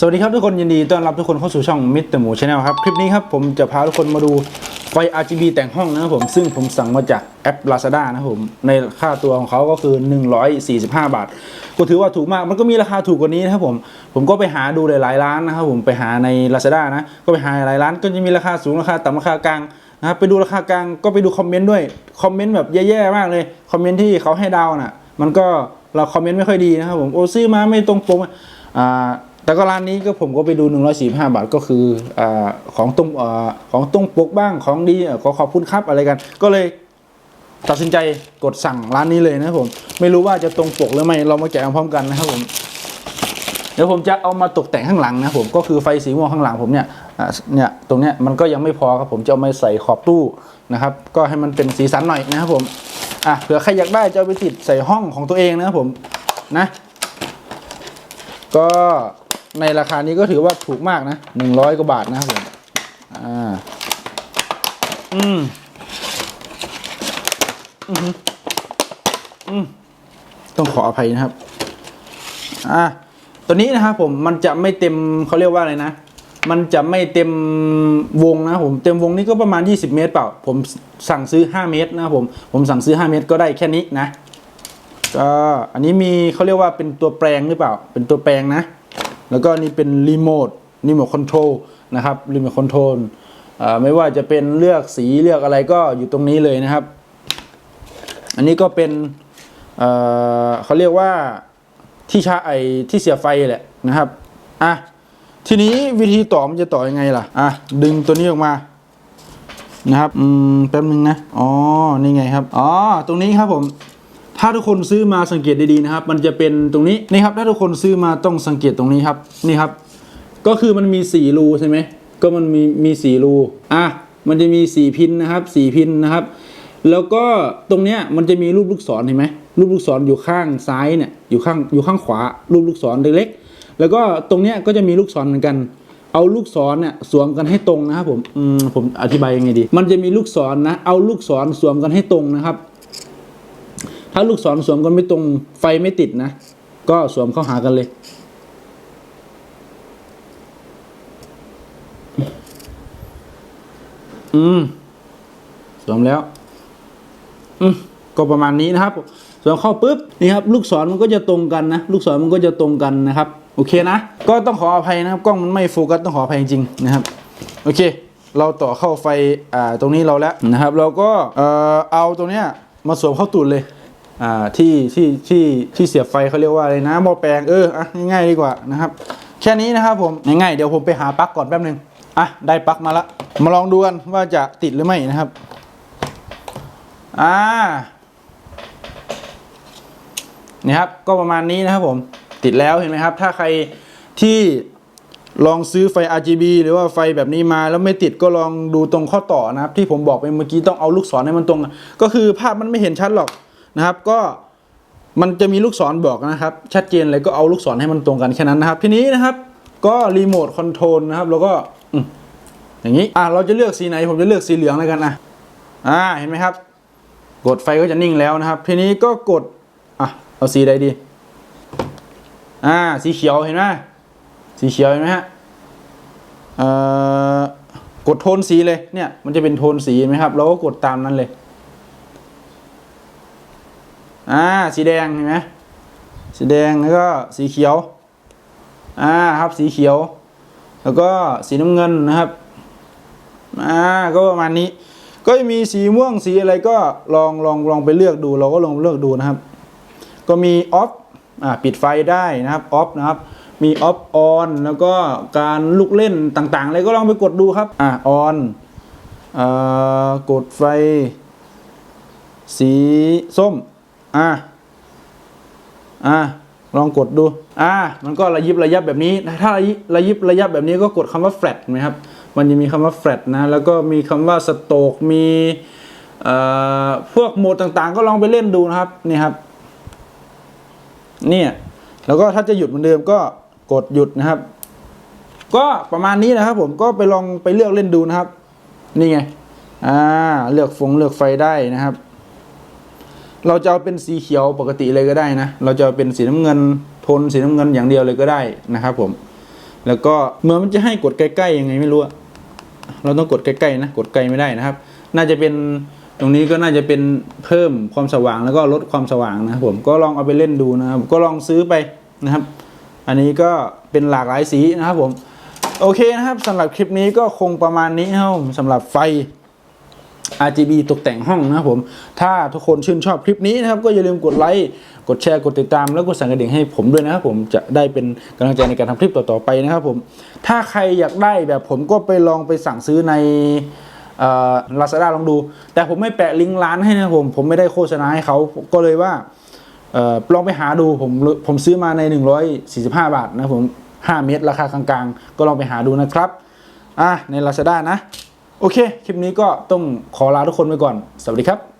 สวัสดีครับทุกคนยินดีต้อนรับทุกคนเข้าสู่ช่องมิสเตอร์หมูชาแนลครับ คลิปนี้ครับผมจะพาทุกคนมาดูไฟ RGB แต่งห้องนะครับผมซึ่งผมสั่งมาจากแอป Lazada นะครับผมในค่าตัวของเขาก็คือ 145 บาท ก็ถือว่าถูกมากมันก็มีราคาถูกกว่านี้นะครับผม ผมก็ไปหาดูหลายๆร้านนะครับผมไปหาใน Lazada นะก็ไปหาหลายร้านก็จะมีราคาสูงราคาต่ำราคากลางนะครับไปดูราคากลางก็ไปดูคอมเมนต์ด้วยคอมเมนต์แบบแย่ๆมากเลยคอมเมนต์ที่เขาให้ดาวน่ะมันก็เราคอมเมนต์ไม่ค่อยดีนะครับผมโอ้ซื้อมาไม่ตรงปกอ่า แต่ก็ร้านนี้ก็ผมก็ไปดู 145 บาทก็คืออของตรงอของตรงปกบ้างของดีขอขอบคุณครับอะไรกัน ก็เลยตัดสินใจกดสั่งร้านนี้เลยนะผม ไม่รู้ว่าจะตรงปกหรือไม่เรามาแกะพร้อมกันนะครับผมเดี๋ยวผมจะเอามาตกแต่งข้างหลังนะผมก็คือไฟสีม่วงข้างหลังผมเนี่ยเนี่ยตรงเนี้ยมันก็ยังไม่พอครับผมจะเอามาใส่ขอบตู้นะครับ ก็ให้มันเป็นสีสันหน่อยนะครับผมอะเผื่อใครอยากได้จะเอาไปติดใส่ห้องของตัวเองนะครับผมนะ ก็ ในราคานี้ก็ถือว่าถูกมากนะหนึ่งร้อยกว่าบาทนะครับผมอ่าอืมอืมอืมต้องขออภัยนะครับ อ่าตัวนี้นะครับผมมันจะไม่เต็มเขาเรียกว่าอะไรนะ มันจะไม่เต็มวงนะผมเต็มวงนี้ก็ประมาณ 20 เมตรเปล่า ผมสั่งซื้อ 5 เมตรนะผมผมสั่งซื้อ 5 เมตรก็ได้แค่นี้นะก็อันนี้มีเขาเรียกว่าเป็นตัวแปลงหรือเปล่า เป็นตัวแปลงนะ แล้วก็นี่เป็นรีโมทรีโมทคอนโทรลนะครับรีโมทคอนโทรลไม่ว่าจะเป็นเลือกสีเลือกอะไรก็อยู่ตรงนี้เลยนะครับ อันนี้ก็เป็นเเขาเรียกว่าที่ชาไอที่เสียไฟแหละนะครับอะทีนี้วิธีต่อมันจะต่อยังไงล่ะอะดึงตัวนี้ออกมานะครับอืมแป๊บนึงนะอ๋อนี่ไงครับอ๋อตรงนี้ครับผม ถ้าทุกคนซื้อมาสังเกตดีๆนะครับ มันจะเป็นตรงนี้นี่ครับ ถ้าทุกคนซื้อมาต้องสังเกตตรงนี้ครับนี่ครับ ก็คือมันมีสี่รูใช่ไหมก็มันมีมีสี่รูอะมันจะมีสี่พินนะครับสี่พินนะครับ แล้วก็ตรงเนี้ยมันจะมีรูปลูกศรเห็นไหมรูปลูกศรอยู่ข้างซ้ายเนี่ยอยู่ข้างอยู่ข้างขวา รูปลูกศรเล็กๆแล้วก็ตรงเนี้ยก็จะมีลูกศรเหมือนกันเอาลูกศรเนี่ยสวมกันให้ตรงนะครับผม อืมผมอธิบายยังไงดี มันจะมีลูกศรนะเอาลูกศรสวมกันให้ตรงนะครับ ถ้าลูกศรสวมกันไม่ตรงไฟไม่ติดนะ ก็สวมเข้าหากันเลย อืม สวมแล้ว อืม ก็ประมาณนี้นะครับ สวมเข้าปุ๊บ นี่ครับ ลูกศรมันก็จะตรงกันนะ ลูกศรมันก็จะตรงกันนะครับ โอเคนะ ก็ต้องขออภัยนะครับ กล้องมันไม่โฟกัสต้องขออภัยจริงๆนะครับ โอเค เราต่อเข้าไฟ อ่า ตรงนี้เราแล้วนะครับ เราก็ เอ่อ เอาตรงเนี้ยมาสวมเข้าตูดเลย อ่าที่ที่ที่ที่เสียบไฟเขาเรียกว่าอะไรนะหม้อแปลงเอออะง่ายๆดีกว่านะครับแค่นี้นะครับผมง่ายๆเดี๋ยวผมไปหาปลั๊กก่อนแป๊บนึงอะได้ปลั๊กมาละมาลองดูกันว่าจะติดหรือไม่นะครับอ่านี่ครับก็ประมาณนี้นะครับผมติดแล้วเห็นไหมครับ ถ้าใครที่ลองซื้อไฟ RGB หรือว่าไฟแบบนี้มาแล้วไม่ติดก็ลองดูตรงข้อต่อนะครับ ที่ผมบอกไปเมื่อกี้ต้องเอาลูกศรให้มันตรง ก็คือภาพมันไม่เห็นชัดหรอก นะครับ ก็มันจะมีลูกศรบอกนะครับ ชัดเจนเลยก็เอาลูกศรให้มันตรงกันแค่นั้นนะครับ ทีนี้นะครับ ก็รีโมทคอนโทรลนะครับแล้วก็อย่างนี้อะเราจะเลือกสีไหนผมจะเลือกสีเหลืองแล้วกันนะอ่าเห็นไหมครับ กดไฟก็จะนิ่งแล้วนะครับ ทีนี้ก็กดอะเอาสีใดดีอ่าสีเขียวเห็นไหมสีเขียวเห็นไหมฮะเอ่อกดโทนสีเลยเนี่ยมันจะเป็นโทนสีเห็นไหมครับ เราก็กดตามนั้นเลย อ่าสีแดงเห็นไหมสีแดงแล้วก็สีเขียวอ่าครับสีเขียว แล้วก็สีน้ำเงินนะครับอ่าก็ประมาณนี้ ก็มีสีม่วงสีอะไรก็ลองลองลองไปเลือกดู เราก็ลองเลือกดูนะครับ ก็มีออฟอ่าปิดไฟได้นะครับออฟนะครับมีออฟออนแล้วก็การลูกเล่นต่างๆอะไรก็ลองไปกดดูครับอ่าออนอ่อกดไฟ สีส้ม อ่าอ่าลองกดดู อ่า มันก็ระยิบระยับแบบนี้ ถ้าระยิบระยิบระยับแบบนี้ก็กดคำว่า flat ไหมครับ มันจะมีคำว่า flat นะ แล้วก็มีคำว่า stroke มีเอ่อพวกโหมดต่างๆ ก็ลองไปเล่นดูนะครับ นี่ครับ เนี่ย แล้วก็ถ้าจะหยุดเหมือนเดิมก็กดหยุดนะครับ ก็ประมาณนี้นะครับ ผม ก็ไปลองไปเลือกเล่นดูนะครับ นี่ไง อ่า เลือกฟงเลือกไฟได้นะครับ เราจะเอาเป็นสีเขียวปกติเลยก็ได้นะ เราจะเอาเป็นสีน้ำเงินโทนสีน้ำเงินอย่างเดียวเลยก็ได้นะครับผม แล้วก็เหมือนมันจะให้กดใกล้ๆยังไงไม่รู้ เราต้องกดใกล้ๆนะ กดไกลไม่ได้นะครับ น่าจะเป็นตรงนี้ก็น่าจะเป็นเพิ่มความสว่างแล้วก็ลดความสว่างนะครับผม ก็ลองเอาไปเล่นดูนะครับ ก็ลองซื้อไปนะครับ อันนี้ก็เป็นหลากหลายสีนะครับผม โอเคนะครับสำหรับคลิปนี้ก็คงประมาณนี้ครับสำหรับไฟ RGB ตกแต่งห้องนะครับผม ถ้าทุกคนชื่นชอบคลิปนี้นะครับ ก็อย่าลืมกดไลค์ กดแชร์ กดติดตาม แล้วกดสั่นกระดิ่งให้ผมด้วยนะครับผม จะได้เป็นกำลังใจในการทำคลิปต่อๆไปนะครับผม ถ้าใครอยากได้แบบผมก็ไปลองไปสั่งซื้อในลาซาด้าลองดู แต่ผมไม่แปะลิงก์ร้านให้นะครับผม ผมไม่ได้โฆษณาให้เขา ก็เลยว่าออลองไปหาดู ผม ผมซื้อมาใน 145 บาทนะผม 5 เมตร ราคากลางๆ ก็ลองไปหาดูนะครับ อะ ใน Lazada นะ โอเค คลิปนี้ก็ต้องขอลาทุกคนไปก่อน สวัสดีครับ